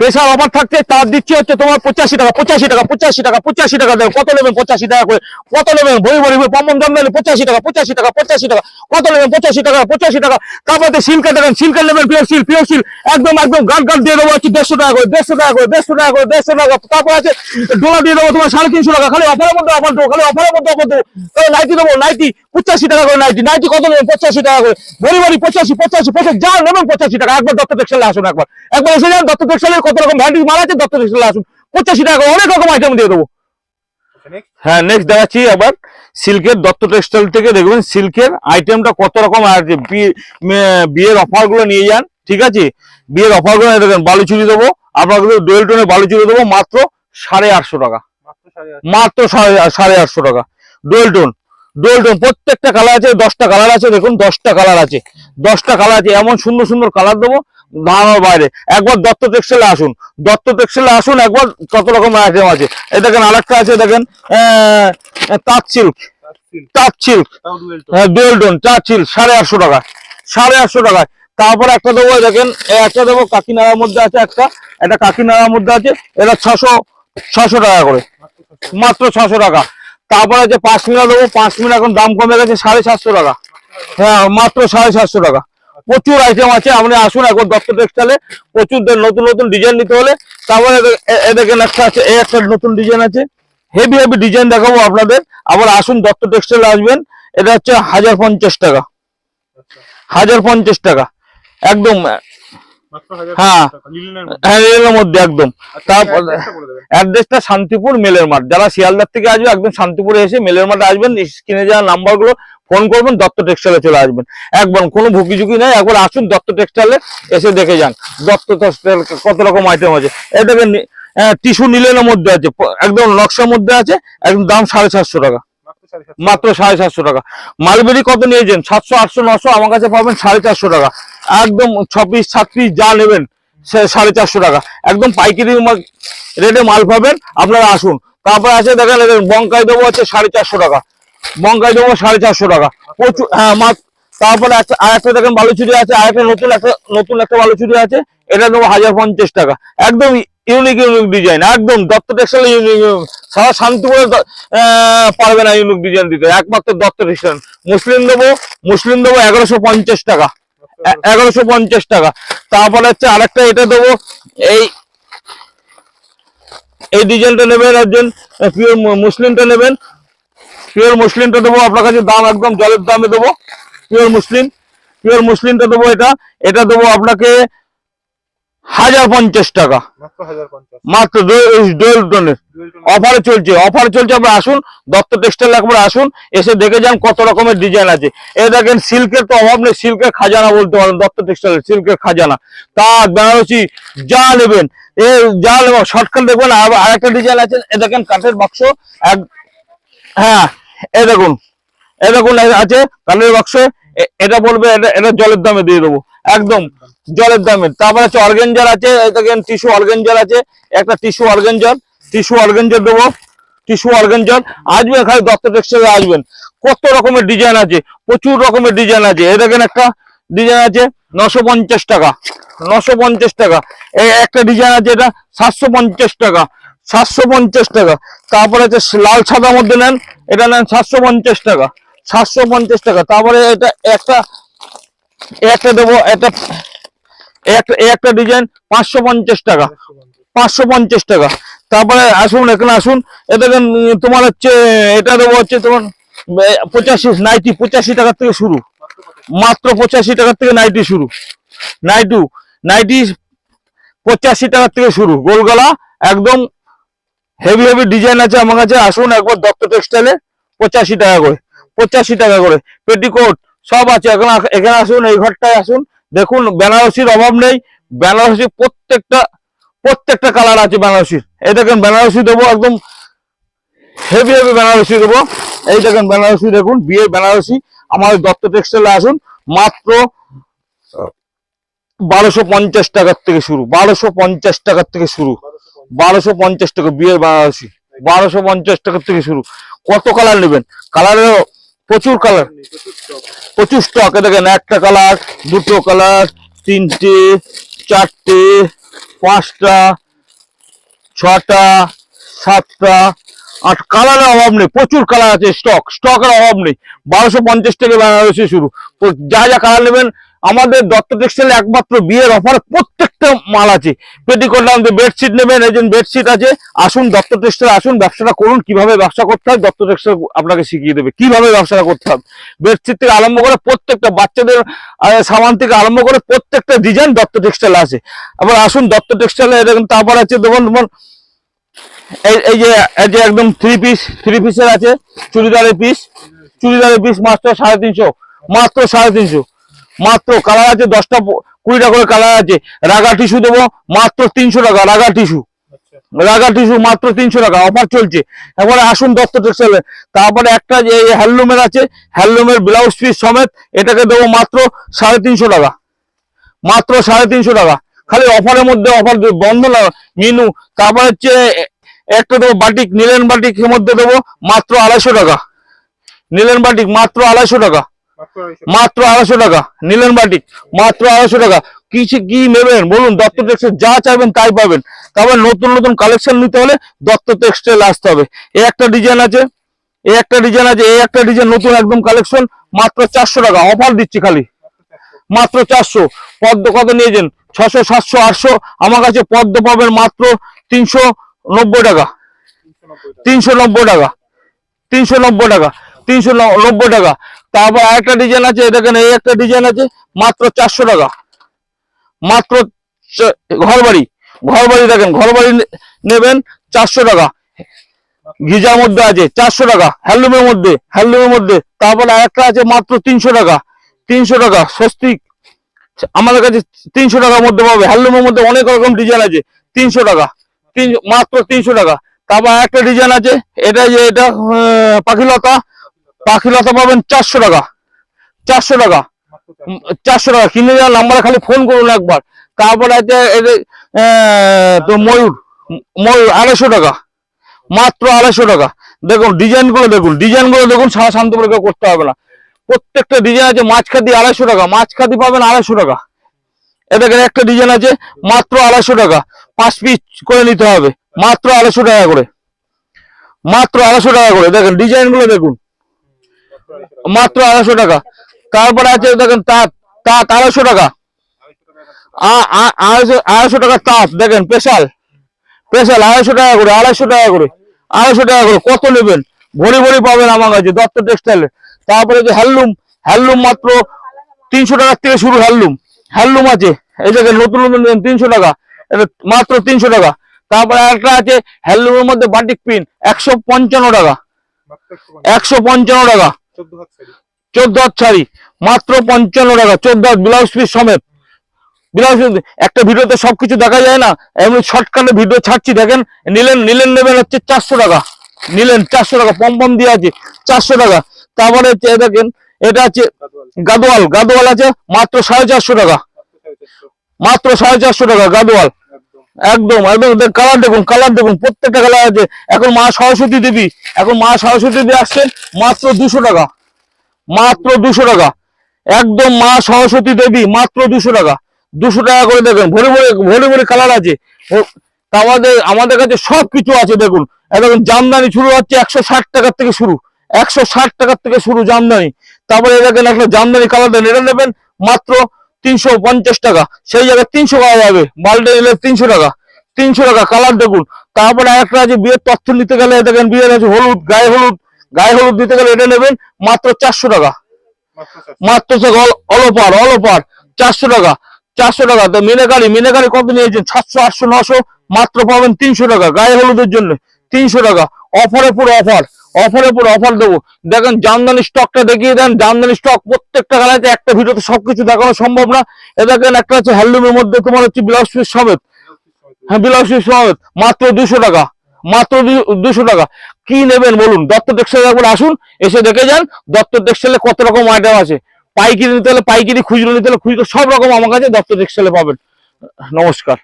Special offer থাকছে, তার দিচ্ছি হচ্ছে তোমার পঁচাশি টাকা পঁচাশি টাকা পঁচাশি টাকা পঁচাশি টাকা দেবেন কত নেবেন পঁচাশি টাকা করে? কত নেবেন? ভরি ভরি পম্পন দাম নেবেন, পঁচাশি টাকা পঁচাশি টাকা পঁচাশি টাকা। কত নেবেন? পঁচাশি টাকা পঁচাশি টাকা। তারপরে সিল্কে দেবেন সিল্কে নেবেন পিওর সিল পিওর সিল একদম একদম, গান গান দিয়ে দেবো হচ্ছে দেড়শো টাকা করে, দেড়শো টাকা করে, দেড়শো টাকা করে, দেড়শো টাকা তারপর আছে ডোলা দিয়ে দেবো তোমার সাড়ে তিনশো টাকা। খালি অফারের মধ্যে অফার দেবো, খালি অফারের মধ্যে অফার দেবো। তাহলে নাইটি দেবো নাইটি পঁচাশি টাকা করে নাইটি নাইটি কত নেবেন? পঁচাশি টাকা করে। ভরি ভরি পঁচাশি পঁচাশি পঁচাশি, যা নেবেন পঁচাশি টাকা। একবার দত্ত টেক্সটাইলে আসুন একবার। একবার এসে যান দত্ত টেক্সটাইলের কত রকম ভ্যান্ডিস মাল আছে? দত্ত টেক্সটাইলে আসুন। পঁচাশি টাকা অনেক রকম আইটেম দিয়ে দেবো। হ্যাঁ নেক্সট দেখাচ্ছি আবার সিল্কের দত্ত টেক্সটাইল থেকে দেখবেন সিল্কের আইটেমটা কত রকম আছে বিয়ের অফারগুলো নিয়ে যান ঠিক আছে? বিয়ের অফারগুলো দেখেন বালুচুরি দেবো আপনাকে ডোয়েল টোনে বালুচুরি দেবো মাত্র সাড়ে আটশো টাকা। মাত্র সাড়ে আটশো। সাড়ে সাড়ে আটশো টাকা। ডোয়েল টোন ডোয়েল টোন প্রত্যেকটা কালার আছে দশটা কালার আছে দেখুন দশটা কালার আছে। দশটা কালার আছে এমন সুন্দর সুন্দর কালার দেবো ধারণার বাইরে। একবার দত্ত টেক্সটাইলে আসুন। দত্ত টেক্সটাইলে আসুন, একবার কত রকম আইটেম আছে। এই দেখেন আরেকটা আছে, দেখেন তাঁত সিল্ক তাঁত সিল্ক। হ্যাঁ ডুয়েল টোন তাঁত সিল্ক সাড়ে আটশো টাকা। সাড়ে আটশো টাকায়। তারপর একটা দেবো দেখেন একটা দেবো, কাকিনাড়ার মধ্যে আছে একটা। এটা কাকিনাড়ার মধ্যে আছে, এটা ছশো ছশো টাকা করে। মাত্র ছশো। টাকা। তারপরে আছে পাঁচ মিনা দেবো, পাঁচ মিনা এখন দাম কমে গেছে সাড়ে সাতশো টাকা। হ্যাঁ মাত্র সাড়ে সাতশো টাকা। প্রচুর আইটেম আছে আপনি আসুন একবার দত্ত টেক্সটাইলে প্রচুর নতুন নতুন ডিজাইন নিতে হলে। তারপরে এ- এ- এ দেখেন একটা আছে এই একটা নতুন ডিজাইন আছে। হেভি হেভি ডিজাইন দেখাবো আপনাদের। আবার আসুন দত্ত টেক্সটাইলে আসবেন। এটা হচ্ছে হাজার পঞ্চাশ টাকা। হাজার পঞ্চাশ টাকা। একদম হ্যাঁ। হ্যাঁ এর মধ্যে একদম। তারপর। অ্যাড্রেসটা শান্তিপুর মেলের মাঠ। যারা শিয়ালদার থেকে আসবে একদম শান্তিপুরে এসে মেলের মাঠে আসবেন। স্ক্রিনে যাওয়া নাম্বারগুলো ফোন করবেন, দত্ত টেক্সটাইলে চলে আসবেন। একবার কোনো ভুকি ঝুঁকি নেই, একবার আসুন দত্ত টেক্সটাইলে এসে দেখে যান। দত্ত টেক্সটাইল কত রকম আইটেম আছে। দেখেন টিস্যু নিলেনের মধ্যে আছে একদম নকশার মধ্যে আছে, একদম দাম সাড়ে সাতশো টাকা। মাত্র সাড়ে সাতশো। টাকা। মালবেরি কত নিয়েছেন? সাতশো, আটশো, নশো, আমার কাছে পাবেন সাড়ে চারশো টাকা। একদম ছ পিস সাত পিস যা নেবেন সাড়ে চারশো টাকা। একদম পাইকারি রেটে মাল পাবেন, আপনারা আসুন। তারপরে আছে দেখেন বঙ্কাই দেবো হচ্ছে সাড়ে চারশো টাকা। বঙ্কাই দেবো সাড়ে চারশো টাকা। প্রচুর হ্যাঁ মাত্র তারপরে আর একটা দেখেন বালুচুরি আছে আর একটা নতুন একটা নতুন একটা বালুচুরি আছে এটা দেবো হাজার পঞ্চাশ টাকা। একদম ইউনিক ইউনিক ডিজাইন একদম দত্ত টেক্সটাইল ইউনিক সারা শান্তিপুরে দ- আহ, পারবে না ইউনিক ডিজাইন দিতে একমাত্র দত্ত টেক্সটাইল মুসলিম দেবো মুসলিম দেবো এগারোশো পঞ্চাশ টাকা। এগারোশো পঞ্চাশ টাকা। তারপরে হচ্ছে আরেকটা এটা দেবো এই এই ডিজাইনটা নেবেন একজন মুসলিমটা নেবেন পিওর মুসলিমটা দেবো আপনার কাছে দাম একদম জলের দামে দেবো। পিওর মুসলিম পিওর মুসলিমটা দেবো এটা। এটা দেবো আপনাকে হাজার পঞ্চাশ টাকা। মাত্র ডোয়েল টনের। অফারে চলছে অফার চলছে আপনি আসুন দত্ত টেক্সটাইল একবার আসুন এসে দেখে যান কত রকমের ডিজাইন আছে। এ দেখেন সিল্কের তো অভাব নেই সিল্কের খাজানা বলতে পারেন দত্ত টেক্সটাইল সিল্কের খাজানা। তাঁত বেনারসি যা নেবেন এ যা নেবেন শর্টকাট দেখবেন আর আরেকটা ডিজাইন আছে এ দেখেন কাঠের বাক্স এক হ্যাঁ এ দেখুন এ দেখুন এ আছে কাঠের বাক্স এ- এটা বলবে, এটা এটা জলের দামে দিয়ে দেবো, একদম জলের দামে। তারপরে হচ্ছে অর্গেঞ্জার আছে দেখেন টিস্যু অর্গেঞ্জার আছে, একটা টিস্যু অর্গেঞ্জার টিস্যু অর্গেঞ্জার দেবো টিস্যু অর্গেঞ্জার আসবেন খালি দত্ত টেক্সটাইলে আসবেন। কত রকমের ডিজাইন আছে, প্রচুর রকমের ডিজাইন আছে। এই দেখেন একটা ডিজাইন আছে, নশো টাকা নশো টাকা। এই একটা ডিজাইন আছে, এটা সাতশো পঞ্চাশ টাকা। সাতশো পঞ্চাশ টাকা। তারপরে হচ্ছে লাল সাদা মধ্যে নেন, এটা নেন সাতশো পঞ্চাশ টাকা। সাতশো পঞ্চাশ টাকা। তারপরে এটা একটা একটা দেবো, একটা একটা ডিজাইন পাঁচশো পঞ্চাশ টাকা। পাঁচশো পঞ্চাশ টাকা। তারপরে আসুন, এখানে আসুন। এটা তোমার হচ্ছে, এটা দেবো হচ্ছে তোমার পঁচাশি, নাইটি পঁচাশি টাকার থেকে শুরু। মাত্র পঁচাশি টাকার থেকে নাইটি শুরু। নাইটু, নাইটি পঁচাশি টাকার থেকে শুরু। গোলগলা, একদম হেভি হেভি ডিজাইন আছে আমার কাছে। আসুন একবার দত্ত টেক্সটাইলে পঁচাশি টাকা করে। পঁচাশি টাকা করে। পেটিকোট সব আছে। এখানে এখানে আসুন, এই ঘরটায় আসুন। দেখুন, বেনারসির অভাব নেই। বেনারসি প্রত্যেকটা প্রত্যেকটা কালার আছে বেনারসির। এই দেখেন, বেনারসি দেবো একদম হেভি হেভি বেনারসি দেবো। এই দেখেন, বেনারসি দেখুন, বিয়ের বেনারসি। আমাদের দত্ত টেক্সটাইলে আসুন। মাত্র বারোশো পঞ্চাশ টাকার থেকে শুরু। বারোশো পঞ্চাশ টাকার থেকে শুরু। বারোশো পঞ্চাশ টাকা বিয়ের বেনারসি বারোশো পঞ্চাশ টাকার থেকে শুরু। কত কালার নেবেন? কালারের প্রচুর কালার প্রচুর স্টক দেখেন একটা কালার দুটো কালার তিনটে, চারটে, পাঁচটা, ছটা, সাতটা। আর কালারের অভাব নেই। প্রচুর কালার আছে স্টক স্টকের অভাব নেই। বারোশো পঞ্চাশ টাকা বেনারসি শুরু। যা যা কালার নেবেন আমাদের দত্ত টেক্সটাইলে একমাত্র বিয়ের অফার প্রত্যেকটা মাল আছে। পেটিকোট নামতে বেডশিট নেবেন, এই যে বেডশিট আছে। আসুন দত্ত টেক্সটাইল আসুন, ব্যবসাটা করুন। কীভাবে ব্যবসা করতে হয় দত্ত টেক্সটাইল আপনাকে শিখিয়ে দেবে। কীভাবে ব্যবসাটা করতে হবে? বেডশিট থেকে আরম্ভ করে প্রত্যেকটা বাচ্চাদের সামান থেকে আরম্ভ করে প্রত্যেকটা ডিজাইন দত্ত টেক্সটাইল আছে। আবার আসুন দত্ত টেক্সটাইলে এরকম তারপর আছে। দেখুন তোমার এই যে এই যে একদম থ্রি পিস থ্রি পিসের আছে। চুড়িদারের পিস চুড়িদারের পিস মাত্র সাড়ে তিনশো। মাত্র সাড়ে তিনশো। মাত্র কালার আছে দশটা প- কুড়িটা করে কালার আছে। রাগা টিস্যু দেবো মাত্র তিনশো টাকা রাগা টিস্যু আচ্ছা। রাগা টিস্যু মাত্র তিনশো টাকা অফার চলছে। এবারে আসুন দত্ত টেক্সটাইলে তারপরে একটা যে হ্যান্ডলুমের আছে হ্যান্ডলুমের ব্লাউজ পিস সমেত এটাকে দেবো মাত্র সাড়ে তিনশো টাকা। মাত্র সাড়ে তিনশো টাকা। খালি অফারের মধ্যে অফার বন্ধ না মিনু। তারপর হচ্ছে একটা দেবো বাটিক নীলেন বাটিকের মধ্যে দেবো মাত্র আড়াইশো টাকা। নীলেন বাটিক মাত্র আড়াইশো টাকা। মাত্র আড়াইশো টাকা। নীলেন বাটিক মাত্র আড়াইশো টাকা। কি কি নেবেন? বলুন, দত্ত টেক্সটাইল যা চাইবেন তাই পাবেন। তারপর নতুন নতুন কালেকশন নিতে হলে দত্ত টেক্সটাইল আসতে হবে। এই একটা ডিজাইন আছে এই একটা ডিজাইন আছে এই একটা ডিজাইন নতুন একদম কালেকশন মাত্র চারশো টাকা। অফার দিচ্ছি খালি। মাত্র চারশো। পদ্ম কত নিয়েছেন? ছশো, সাতশো, আটশো। আমার কাছে পদ্ম পাবেন মাত্র তিনশো নব্বই টাকা। তিনশো নব্বই টাকা। তিনশো নব্বই টাকা। তিনশো নব্বই টাকা। তারপর আরেকটা ডিজাইন আছে দেখেন এই একটা ডিজাইন আছে মাত্র চারশো টাকা। মাত্র চ- ঘর বাড়ি ঘর বাড়ি দেখেন ঘর বাড়ি নেবেন চারশো টাকা। গিজার মধ্যে আছে চারশো টাকা হ্যান্ডলুমের মধ্যে হ্যান্ডলুমের মধ্যে। তারপরে আরেকটা আছে মাত্র তিনশো টাকা তিনশো টাকা স্বস্তিক। আমাদের কাছে তিনশো টাকার মধ্যে পাবে হ্যান্ডলুমের মধ্যে অনেক রকম ডিজাইন আছে তিনশো টাকা মাত্র তিনশো টাকা। তারপর একটা ডিজাইন আছে এটা যে এটা আহ, পাখিলতা পাখিলতা পাবেন চারশো টাকা। চারশো টাকা। চারশো টাকা। কিনে যাওয়ার নাম্বারে খালি ফোন করুন একবার। তারপরে তো ময়ূর। ময়ূর আড়াইশো টাকা। মাত্র আড়াইশো টাকা। দেখুন ডিজাইনগুলো দেখুন। ডিজাইনগুলো দেখুন, সারা শান্তপুরে কেউ করতে হবে না। প্রত্যেকটা ডিজাইন আছে মাছ খাদি আড়াইশো টাকা। মাছ খাদি পাবেন আড়াইশো টাকা। এ দেখেন একটা ডিজাইন আছে, মাত্র আড়াইশো টাকা। পাঁচ পিস করে নিতে হবে। মাত্র আড়াইশো টাকা করে। মাত্র আড়াইশো টাকা করে। দেখেন ডিজাইনগুলো দেখুন। মাত্র আড়াইশো টাকা। তারপরে আছে দেখেন তাঁত। তাঁত আড়াইশো টাকা। আড়াইশো টাকা তাঁত, দেখেন স্পেশাল। স্পেশাল, আড়াইশো টাকা করে, আড়াইশো টাকা করে, আড়াইশো টাকা করে, কত নেবেন? ভরি ভরি পাবেন আমার কাছে, দত্ত টেক্সটাইলে। তারপরে যে হ্যান্ডলুম হ্যান্ডলুম মাত্র তিনশো টাকার থেকে শুরু হ্যান্ডলুম। হ্যান্ডলুম আছে, এই দেখেন নতুন নতুন তিনশো টাকা। এটা মাত্র তিনশো টাকা। তারপরে একটা আছে, হ্যান্ডলুমের মধ্যে বাটিক পিন, একশো পঞ্চান্ন টাকা। একশো পঞ্চান্ন টাকা। চোদ্দ হাত শাড়ি। মাত্র পঞ্চান্ন টাকা চোদ্দ হাত ব্লাউজ পিস সমেত। ব্লাউজ একটা ভিডিওতে সবকিছু দেখা যায় না এমনি শর্টকাটে ভিডিও ছাড়ছি দেখেন নিলেন নিলেন নেবেন হচ্ছে চারশো টাকা। নিলেন চারশো টাকা পম পম দিয়ে আছে চারশো টাকা। তারপরে দেখেন এটা আছে গাদোয়াল। গাদোয়াল আছে মাত্র সাড়ে চারশো টাকা। মাত্র সাড়ে চারশো টাকা গাদোয়াল। একদম একদম কালার দেখুন কালার দেখুন, প্রত্যেকটা কালার আছে। এখন মা সরস্বতী দেবী, এখন মা সরস্বতী দেবী আসছেন মাত্র দুশো টাকা, মাত্র দুশো টাকা। একদম মা সরস্বতী দেবী, মাত্র দুশো টাকা। দুশো টাকা করে দেখুন, ভরে ভরে ভরে ভরে কালার আছে। আমাদের আমাদের কাছে সব কিছু আছে, দেখুন। দেখুন, জামদানি শুরু হচ্ছে একশো ষাট টাকার থেকে শুরু। একশো ষাট টাকার থেকে শুরু জামদানি। তারপরে দেখেন একটা জামদানি কালার দেন, এটা নেবেন মাত্র তিনশো পঞ্চাশ টাকা। সেই জায়গায় তিনশো পাওয়া যাবে। মালটা নিলে তিনশো টাকা। তিনশো টাকা কালার দেখুন। তারপরে একটা আছে, বিয়ের তথ্য নিতে গেলে দেখেন বিয়ের আছে হলুদ, গায়ে হলুদ। গায়ে হলুদ দিতে গেলে এটা নেবেন মাত্র চারশো টাকা। মাত্র অলপার অলপার চারশো টাকা। চারশো টাকা। তো মিনাকারি মিনাকারি কত নিয়েছেন? সাতশো, আটশো, নশো, মাত্র পাবেন তিনশো টাকা, গায়ে হলুদের জন্য। তিনশো টাকা। অফারে পুরো অফার। অফারে পুরো অফার দেবো। দেখেন জামদানি স্টকটা দেখিয়ে দেন। জামদানি স্টক প্রত্যেকটা গালাতে একটা ভিডিওতে সবকিছু দেখানো সম্ভব না। এ দেখেন একটা হচ্ছে হ্যান্ডলুমের মধ্যে তোমার হচ্ছে ব্লাউজ পিস সমেত। হ্যাঁ ব্লাউজ পিস সমেত। মাত্র দুশো টাকা। মাত্র দুশো টাকা। কি নেবেন বলুন? দত্ত টেক্সটাইল একবার আসুন, এসে দেখে যান। দত্ত টেক্সটাইলে কত রকম আইটেম আছে। পাইকারি নিতে হলে পাইকারি, খুচরো নিতে হলে খুচরো, সব রকম আমার কাছে দত্ত টেক্সটাইলে পাবেন। নমস্কার।